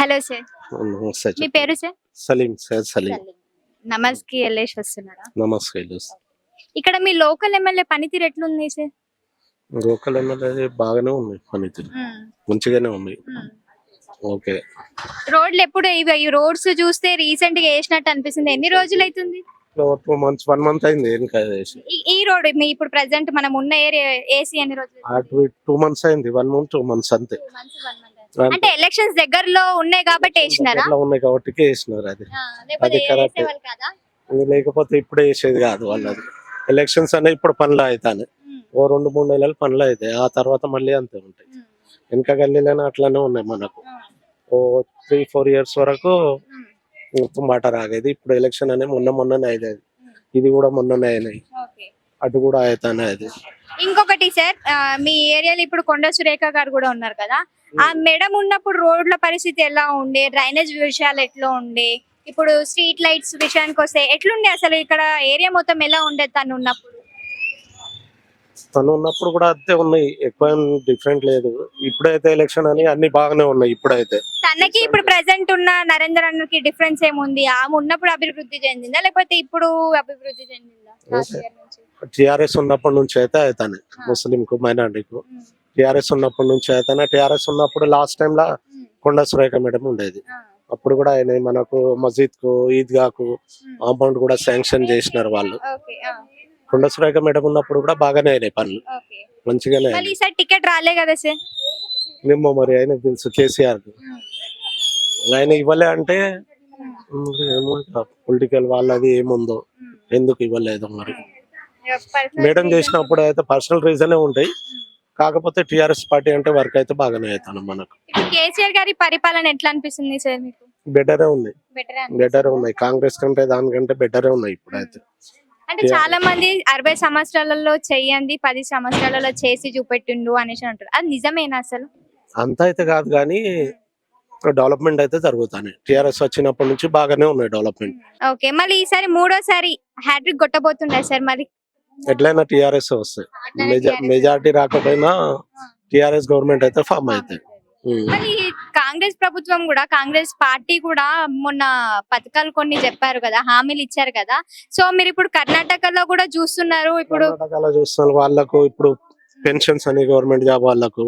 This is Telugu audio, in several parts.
Hello sir. మీ పేరు సార్? సలీం సార్ సలీం. నమస్కి వెళ్ళేసి వస్తున్నారా నమస్కారం ఇక్కడ మీ లోకల్ ఎమ్మెల్యే పనితీరు ఎట్లుంది సార్? లోకల్ ఎమ్మెల్యే బాగానే ఉంది పనితీరు. మంచిగానే ఉంది. ఓకే. రోడ్లు ఎప్పుడు ఇవి ఈ రోడ్స్ చూస్తే రీసెంట్గా వేసినట్టు అనిపిస్తుంది. ఎన్ని రోజులు అవుతుంది టూ మంత్స్ వన్ మంత్ అయింది ఇంకా వేసి. ఈ- రోడ్ మీ ఇప్పుడు ప్రెసెంట్ మనం ఉన్న ఏరియా ఏసీ ఎన్ని రోజులు? టూ మంత్స్ అయింది. వన్ మంత్ టూ మంత్స్ అంతే. అంటే ఎలక్షన్స్ దగ్గరలో ఉన్నాయి కాబట్టి వేసినారా? ఉన్నాయి కాబట్టి వేసినారు అది. అది ఇది లేకపోతే ఇప్పుడే వేసేది కాదు వాళ్ళది. ఎలక్షన్స్ అనేవి ఇప్పుడు పనులు అవుతాయి ఉమ్, ఓ రెండు మూడు నెలలు పనులు అవుతాయి. ఆ తర్వాత మళ్ళీ అంతే ఉంటాయి. వెనక గల్లీలోనే అట్లానే ఉన్నాయి మనకు. ఓ త్రీ ఫోర్ ఇయర్స్ వరకు మాట రాగేది. ఇప్పుడు ఎలక్షన్ అనేది మొన్న మొన్ననే అయ్యేది ఇది కూడా మొన్ననే అయినాయి. అటు కూడా అవుతానే అది. ఇంకొకటి సార్ మీ ఏరియాలో ఇప్పుడు కొండ సురేఖ గారు కూడా ఉన్నారు కదా. ఆ మేడం ఉన్నప్పుడు రోడ్ల పరిస్థితి ఎలా ఉండే? డ్రైనేజ్ విషయాలు ఎట్లా ఉండే? ఇప్పుడు స్ట్రీట్ లైట్స్ విషయానికి వస్తే ఎట్లుండే అసలు ఇక్కడ ఏరియా మొత్తం ఎలా ఉండేది తను ఉన్నప్పుడు? తను ఉన్నప్పుడు కూడా అంతే ఉన్నాయి. ఎక్కువ డిఫరెంట్ లేదు. ఇప్పుడైతే ఎలక్షన్ అని అన్ని బాగానే ఉన్నాయి ఇప్పుడైతే. తనకి ఇప్పుడు ప్రెసెంట్ ఉన్న నరేంద్ర అన్నకి డిఫరెన్స్ ఏముంది? ఆమె ఉన్నప్పుడు అభివృద్ధి చెందిందా? లేకపోతే ఇప్పుడు అభివృద్ధి చెందిందా. టిఆర్ఎస్ ఉన్నప్పటి నుంచి అయితే అవుతానే ముస్లిం కు మైనార్టీకు. ఉమ్, టిఆర్ఎస్ ఉన్నప్పటి నుంచి అయితేనే టిఆర్ఎస్ ఉన్నప్పుడు లాస్ట్ టైం లా ఉమ్, కొండ సురేఖ మేడం ఉండేది. అప్పుడు కూడా ఆయన మనకు మసీద్కు ఈద్గాకు అమౌంట్ కూడా శాంక్షన్ చేసినారు వాళ్ళు. కొండ సురేఖ మేడం ఉన్నప్పుడు కూడా బాగానే అయినాయి పనులు. మంచిగానే టికెట్ రాలే కదా సార్? నిమ్మ మరి ఆయన తెలుసు కేసీఆర్ ఆయన ఇవ్వలే అంటే పొలిటికల్ వాళ్ళది ఏముందో. ఎందుకు ఇవ్వలేదు మరి. మేడం చేసినప్పుడు అయితే పర్సనల్ రీజనే ఉంటాయి. కాకపోతే టిఆర్ఎస్ పార్టీ అంటే వర్క్ అయితే బాగానే అవుతాను మనకు. కేసీఆర్ గారి పరిపాలన ఎట్లా అనిపిస్తుంది సార్ మీకు? బెటరే బెటర్ బెటరే ఉన్నాయి. కాంగ్రెస్ కంటే దానికంటే బెటరే ఉన్నాయి ఇప్పుడైతే. అంటే చాలా మంది అరవై సంవత్సరాలలో చెయ్యండి పది సంవత్సరాలలో చేసి చూపెట్టిండు అనేసి అంటారు అది నిజమేనా అసలు? అంత అయితే కాదు కానీ డెవలప్మెంట్ అయితే జరుగుతాయి టిఆర్ఎస్ వచ్చినప్పటి నుంచి బాగానే ఉన్నాయి డెవలప్మెంట్. ఓకే. మళ్ళీ ఈసారి మూడోసారి హ్యాట్రిక్ కొట్టబోతుండే సార్ మరి? ఎట్లయినా టిఆర్ఎస్ వస్తాయి. మెజార్టీ రాకపోయినా టిఆర్ఎస్ గవర్నమెంట్ అయితే ఫామ్ అవుతాయి కాంగ్రెస్ ప్రభుత్వం కూడా కాంగ్రెస్ పార్టీ కూడా మొన్న పథకాలు కొన్ని చెప్పారు కదా హామీలు ఇచ్చారు కదా. సో మీరు ఇప్పుడు కర్ణాటకలో కూడా చూస్తున్నారు ఇప్పుడు కర్ణాటకలో చూస్తున్నారు వాళ్ళకు ఇప్పుడు పెన్షన్స్ అని గవర్నమెంట్ జాబ్ వాళ్ళకు.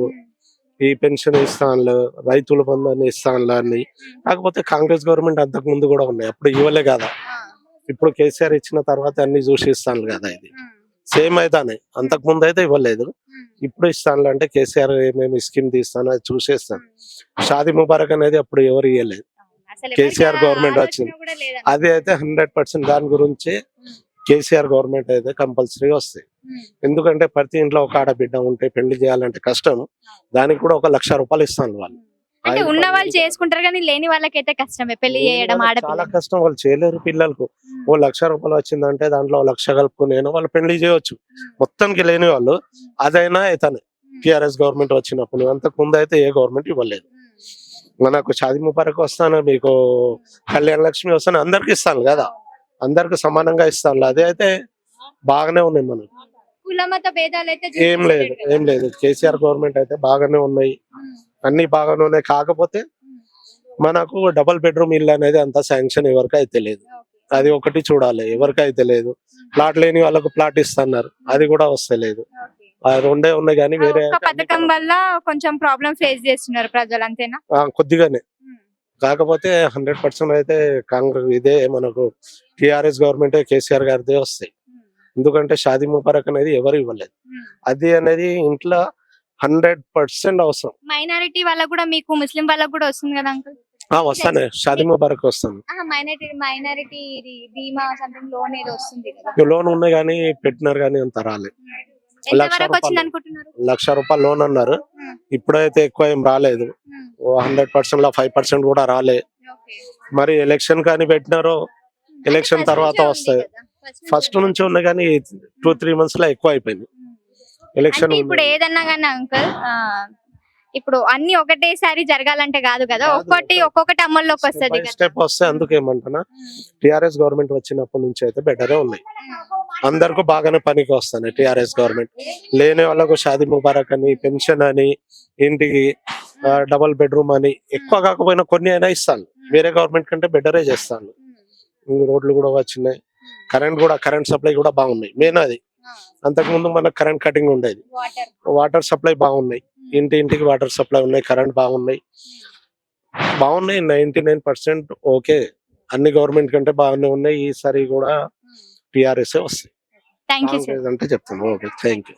ఈ పెన్షన్ ఇస్తాను రైతుల బంధాన్ని ఇస్తాను అని కాకపోతే కాంగ్రెస్ గవర్నమెంట్ అంతకు ముందు కూడా ఉన్నాయి అప్పుడు ఇవ్వలే కదా. ఇప్పుడు కేసీఆర్ ఇచ్చిన తర్వాత అన్ని చూసి ఇస్తాను కదా ఇది. సేమ్ అయితేనే. అంతకు ముందు అయితే ఇవ్వలేదు ఇప్పుడు ఇస్తాను అంటే కేసీఆర్ ఏమేమి స్కీమ్ తీస్తాను అది చూసేస్తాను. షాదీ ముబారక్ అనేది అప్పుడు ఎవరు ఇవ్వలేదు కేసీఆర్ గవర్నమెంట్ వచ్చింది. అది అయితే హండ్రెడ్ పర్సెంట్ దాని గురించి కేసీఆర్ గవర్నమెంట్ అయితే కంపల్సరీ వస్తాయి. ఎందుకంటే ప్రతి ఇంట్లో ఒక ఆడబిడ్డ ఉంటే పెళ్ళి చేయాలంటే కష్టం. దానికి కూడా ఒక లక్ష రూపాయలు ఇస్తాను వాళ్ళు. అంటే ఉన్న వాళ్ళు చేసుకుంటారు కానీ లేని వాళ్ళకైతే కష్టమే. పెళ్ళి చేయడం చాలా ఆడపిల్ల. కష్టం. వాళ్ళు చేయలేరు పిల్లలకు. ఓ లక్ష రూపాయలు వచ్చిందంటే దాంట్లో ఓ లక్ష కలుపుకునేను వాళ్ళు పెళ్ళి చేయొచ్చు. మొత్తానికి లేని వాళ్ళు. అదైనా ఇతనే. టిఆర్ఎస్ గవర్నమెంట్ వచ్చినప్పుడు. అంతకు ముందు అయితే ఏ గవర్నమెంట్ ఇవ్వలేదు. మనకు షాది ముబారక్ వస్తాను మీకు కళ్యాణ లక్ష్మి వస్తాను అందరికి ఇస్తాను కదా. అందరికి సమానంగా ఇస్తాను అదే అయితే బాగానే ఉన్నాయి మనకు. కుల మత భేదాలు అయితే ఏం లేదు. ఏం లేదు. కేసీఆర్ గవర్నమెంట్ అయితే బాగానే ఉన్నాయి. అన్ని బాగానే ఉన్నాయి కాకపోతే మనకు డబుల్ బెడ్రూమ్ ఇల్లు అనేది అంత శాంక్షన్ ఎవరికి అయితే లేదు అది ఒకటి చూడాలి ఎవరికి అయితే లేదు ప్లాట్ లేని వాళ్ళకు ప్లాట్ ఇస్తున్నారు. అది కూడా వస్తలేదు. రెండే ఉన్నాయి కానీ వేరే పథకం వల్ల కొంచెం ప్రాబ్లం ఫేస్ చేస్తున్నారు ప్రజలు అంతేనా? ఆ, కొద్దిగానే. కాకపోతే హండ్రెడ్ పర్సెంట్ అయితే కాంగ్రెస్ ఇదే మనకు టిఆర్ఎస్ గవర్నమెంట్ కేసీఆర్ గారిదే వస్తాయి. ఎందుకంటే షాదీ ముబారక్ అనేది ఎవరు ఇవ్వలేదు. అది అనేది ఇంట్లో హండ్రెడ్ పర్సెంట్ అవసరం. మైనారిటీ వాళ్ళకు కూడా మీకు ముస్లిం వాళ్ళకు కూడా వస్తుంది కదా అంకుల్? ఆ వస్తానే. షాదీ ముబారక్ వస్తాను. మైనారిటీ మైనారిటీ బీమా సంథింగ్ లోన్ ఏదో వస్తుంది కదా. లోన్ ఉన్నాయి కానీ పెట్టినారు కానీ అంత రాలేదు లక్ష రూపాయలు. లక్ష రూపాయలు లోన్ అన్నారు. Hmm. ఇప్పుడైతే ఎక్కువ ఏం రాలేదు. హండ్రెడ్ పర్సెంట్లో ఫైవ్ పర్సెంట్ కూడా రాలే. మరి ఎలక్షన్ కానీ పెట్టినారో ఎలక్షన్ తర్వాత వస్తాయి. ఫస్ట్ నుంచి ఉన్నాయి కానీ టూ త్రీ మంత్స్లో ఎక్కువ అయిపోయింది. ఎలక్షన్ అంటే ఇప్పుడు ఏదన్నా కానీ అంకుల్ ఇప్పుడు అన్ని ఒకటేసారి జరగాలంటే కాదు కదా ఒక్కొక్కటి ఒక- ఒక్కొక్కటి అమల్లోకి వస్తుంది స్టెప్ వస్తే అందుకు ఏమంటున్నా టిఆర్ఎస్ గవర్నమెంట్ వచ్చినప్పటి నుంచి అయితే బెటరే ఉన్నాయి అందరికి బాగానే పనికి వస్తాయి టిఆర్ఎస్ గవర్నమెంట్ లేని వాళ్ళకు షాదీ ముబారక్ అని పెన్షన్ అని ఇంటికి డబల్ బెడ్రూమ్ అని ఎక్కువ కాకపోయినా కొన్ని అయినా ఇస్తాను. వేరే గవర్నమెంట్ కంటే బెటరే చేస్తాను. రోడ్లు కూడా వచ్చినాయి. కరెంట్ కూడా కరెంట్ సప్లై కూడా బాగున్నాయి. మెయిన్ అది. అంతకుముందు మనకు కరెంట్ కటింగ్ ఉండేది. వాటర్. సప్లై బాగున్నాయి. ఇంటి ఇంటికి వాటర్ సప్లై ఉన్నాయి కరెంట్ బాగున్నాయి. బాగున్నాయి నైన్టీ నైన్ పర్సెంట్ ఓకే. అన్ని గవర్నమెంట్ కంటే బాగానే ఉన్నాయి. ఈసారి కూడా టిఆర్ఎస్ వస్తాయి. అంటే చెప్తాను ఓకే థ్యాంక్ యూ.